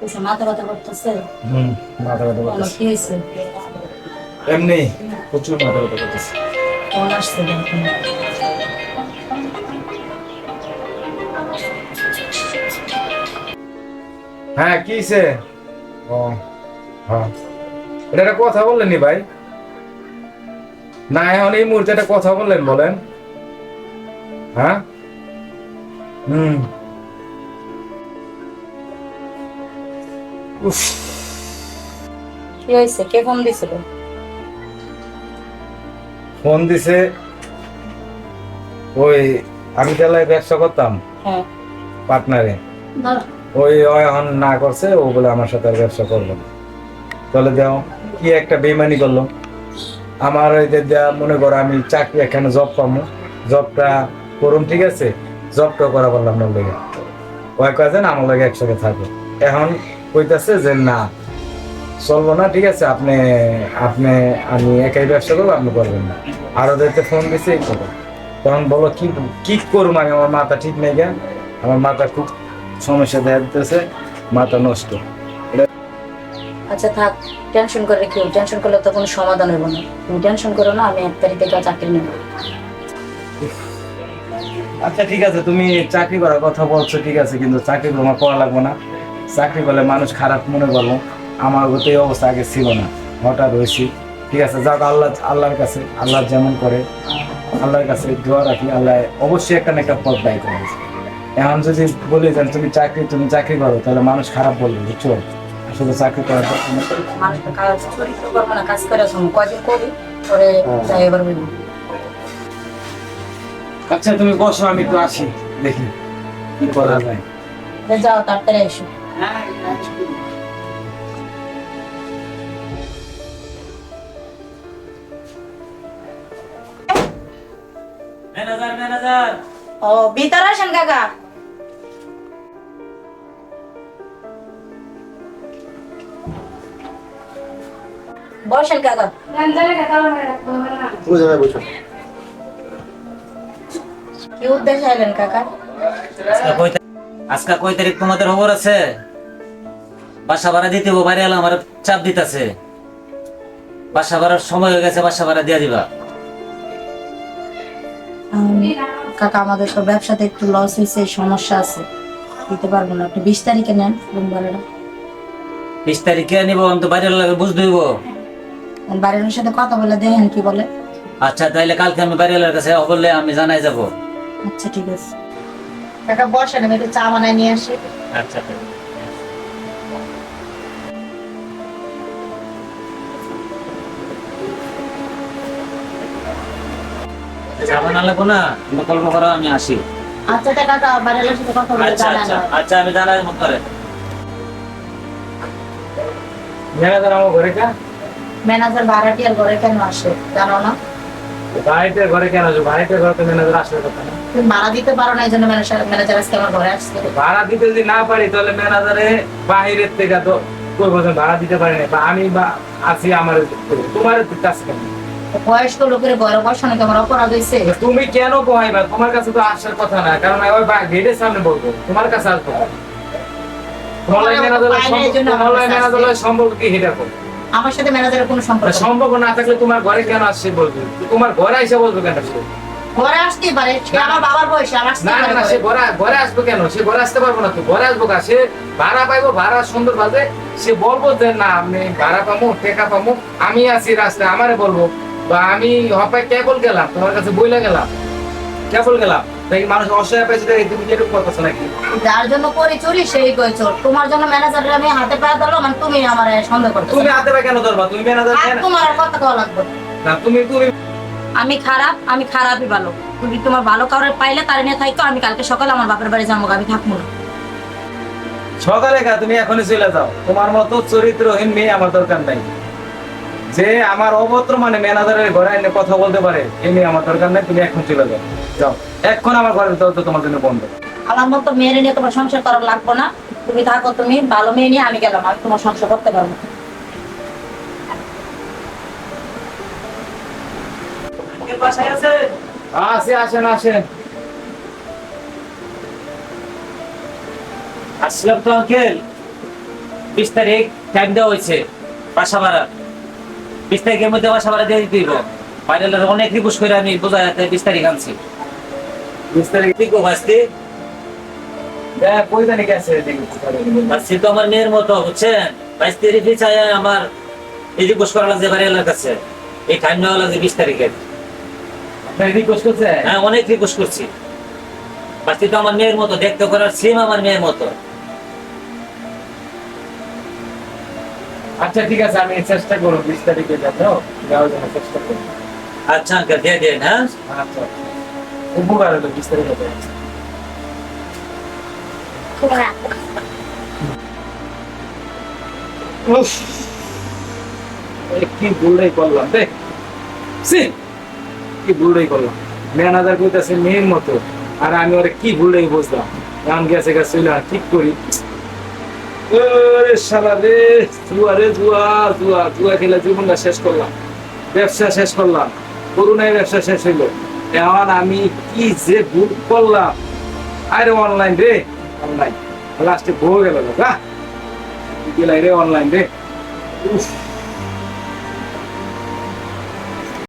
কিছু মাথা ব্যথা করতেছে। হুম মাথা ব্যথা করতেছে। কি হয়েছে এমনি প্রচুর মাথা ব্যথা করতেছে। ফোন আসছে দেখুন হ্যাঁ কিসে ও হ্যাঁ। এটা একটা কথা বললেন ভাই? না এখন এই মুহূর্তে একটা কথা বললেন বলেন। হ্যাঁ? হুম। কি হয়েছে? কে ফোন দিছিল? ফোন দিছে ওই আমি তেলায় ব্যবসা করতাম হ্যাঁ। পার্টনারে। ওই এখন না করছে ও বলে আমার সাথে আর ব্যবসা করল তাহলে দেও কি একটা বেমানি করল? আমার ওই যে দেয়া মনে করো আমি চাকরি এখানে জব পাবো জবটা করুন ঠিক আছে? জবটা করা বললাম আমার লেগে। ওই কয়েছেন আমার লগে একসাথে থাকো এখন কইতাছে যে না চলবো না ঠিক আছে আপনি আপনি আমি একাই ব্যবসা করব আপনি করবেন না। আর ওদেরকে ফোন দিছে এই কথা তখন বলো কি কি করব আমি আমার মাথা ঠিক নেই কেন? আমার মাথা খুব সমস্যা দেখা দিতেছে মাথা নষ্ট। আচ্ছা থাক টেনশন করে কেউ টেনশন করলে তো কোনো সমাধান হইব না। তুমি টেনশন করো না আমি এক তারিখ থেকে চাকরি নেব। আচ্ছা ঠিক আছে তুমি চাকরি করার কথা বলছো ঠিক আছে কিন্তু চাকরি তোমার করা লাগবে না। চাকরি করলে মানুষ খারাপ মনে করব। আমার তো এই অবস্থা আগে ছিল না। হঠাৎ হয়েছি। ঠিক আছে যাক আল্লাহ আল্লাহর কাছে আল্লাহ যেমন করে আল্লাহর কাছে দোয়া রাখি আল্লাহ অবশ্যই একটা না একটা পথ দায়ী করে এখন যদি বলি যে তুমি চাকরি তুমি চাকরি করো তাহলে মানুষ খারাপ বলবে বুঝছ? আসলে চাকরি করার তো কাজ চরিত্র করব করে কদিন করি পরে এবার আচ্ছা তুমি বসো আমি একটু আসি দেখি কি করা যায়। যাও তাড়াতাড়ি এসো ম্যানেজার ম্যানেজার। ও ভিতরে আসেন কাকা। বসেন কাকা। কি উদ্দেশ্যে এলেন কাকা? আজকে কয় তারিখ- আজকে কয় তারিখ তোমাদের খবর আছে? বাসা ভাড়া দিতে হব বাইরে এলাম আমার চাপ দিতেছে। বাসা ভাড়ার সময় হয়ে গেছে বাসা ভাড়া দিয়ে দিবা। কাকা আমাদের তো ব্যবসাতে একটু লস হয়েছে সমস্যা আছে। দিতে পারব না আপনি বিশ তারিখে নেন রুম ভাড়াটা। বিশ তারিখে নিব আমি তো বাইরে লাগে বুঝ দিব। বাড়ির সাথে কথা বলে দেখেন কি বলে। আচ্ছা তাইলে কালকে আমি বাইরে এলার কাছে বললে আমি জানাই যাব। আচ্ছা ঠিক আছে। কাকা বসেন আমি একটু চা বানাই নিয়ে আসি। আচ্ছা যাবেন না লাগবো না? তুমি গল্প করো আমি আসি। আচ্ছা তা কাকা বাড়ির সাথে কথা বলে আচ্ছা আচ্ছা আচ্ছা আমি জানাই মত করে ম্যানেজার আমার ঘরে কা? ম্যানেজার ভাড়াটিয়ার ঘরে কেন আসে জানো না। বাড়িতে ঘরে কেন আসবে? বাড়িতে ঘরে তো ম্যানেজার আসবে কথা না তুমি ভাড়া দিতে পারো না এই জন্য ম্যানেজার ম্যানেজার আজকে আমার ঘরে আসছে। ভাড়া দিতে যদি না পারি তাহলে ম্যানেজারে বাহিরের থেকে তো করব ভাড়া দিতে পারি না। বা আমি বা আছি আমার তোমার কাজ কেন? বয়স্ক লোকের ঘরে বসানো অপরাধ হয়েছে। তুমি কেন বহাইবা? তোমার কাছে তো আসার কথা না কারণ ওই গেটের সামনে বলব। তোমার কাছে আসব সম্পর্ক- কি হেটা করো আমার সাথে ম্যানেজারের কোনো সম্পর্ক সম্পর্ক না থাকলে তোমার ঘরে কেন আসছে বলবে? তোমার ঘরে এসে বলবে কেন সে? ঘরে আসতেই পারে আমার বাবার বয়সে আসতে না না পারে না সে ঘরে। ঘরে আসবে কেন? সে ঘরে আসতে পারব না তো। ঘরে আসব কা সে ভাড়া পাইবো ভাড়া সুন্দর ভাবে। সে বলব যে না আমি ভাড়া পাবো টেকা পাবো আমি আছি রাস্তায় আমারে বলব। বা আমি হপায় কেবল গেলাম তোমার কাছে বইলা গেলাম। কেবল গেলাম দেখি মানুষ অসহায় দেখি তুমি যেরকম কথা নাকি? যার জন্য করি চুরি সেই কই চোর। তোমার জন্য ম্যানেজারের আমি হাতে পায়ে ধরলো মানে তুমি আমার সন্দেহ করতে তুমি হাতে পায়ে কেন ধরবা? তুমি ম্যানেজার কেন? তোমার কথা কওয়া লাগবে না। তুমি তুমি আমি খারাপ আমি খারাপই ভালো। তুমি তোমার ভালো কাউরে পাইলে তার নিয়ে থাকতো আমি কালকে সকালে আমার বাপের বাড়ি যাব আমি থাকব না। সকালে কা তুমি এখনই চলে যাও। তোমার মতো চরিত্রহীন মেয়ে আমার দরকার নাই। যে আমার অভদ্র মানে ম্যানেজারের ঘরে এনে কথা বলতে পারে মেয়ে আমার দরকার নাই তুমি এখন চলে যাও। যাও। এখন আমার ঘরের দরজা তোমার জন্য বন্ধ। আমার মতো মেয়ের নিয়ে তোমার সংসার করার লাগবো না। তুমি থাকো তুমি ভালো মেয়ে নিয়ে আমি গেলাম আমি তোমার সংসার করতে পারব আসে আসেন আসেন। আসলাম তো আঙ্কেল। বিশ তারিখ টাইম দেওয়া হয়েছে বাসা ভাড়া। বিশ তারিখের মধ্যে বাসা ভাড়া দিয়ে বাইরের অনেক রিকোয়েস্ট করে আমি বোঝা যাতে বিশ তারিখ আনছি। বিশ তারিখ ঠিক। তো আমার মেয়ের মতো বুঝছেন? বাইশ তারিখে চাই আমার এই রিকোয়েস্ট করা লাগছে বাড়িওয়ালার কাছে। এই টাইম নেওয়া লাগছে বিশ তারিখের। রিকোয়েস্ট করছে হ্যাঁ অনেক রিকোয়েস্ট করছি। বাস্তি তো আমার মেয়ের মতো দেখতে করার সিম আমার মেয়ের মতো। আচ্ছা ঠিক আছে আমি চেষ্টা করব বিশ তারিখে যাওয়ার জন্য চেষ্টা করব। আচ্ছা আঙ্কেল দিয়ে দিন হ্যাঁ? আচ্ছা উপকার হলো বিশ তারিখে কি ভুলটাই করলাম দেখ। কি ভুলটাই করলাম। ম্যানেজার কইতাছে মেয়ের মতো। আর আমি ওরে কি ভুলটাই বুঝলাম। এখন গেছে গেছে ঠিক করি। ওরে শালা রে জুয়া রে জুয়া জুয়া জুয়া খেলে জীবনটা শেষ করলাম। ব্যবসা শেষ করলাম। করোনায় ব্যবসা শেষ হইল। এখন আমি কি যে ভুল করলাম। আরে অনলাইন রে অনলাইন লাস্টে ভোগ গেল না গেলাই রে অনলাইন রে। উফ।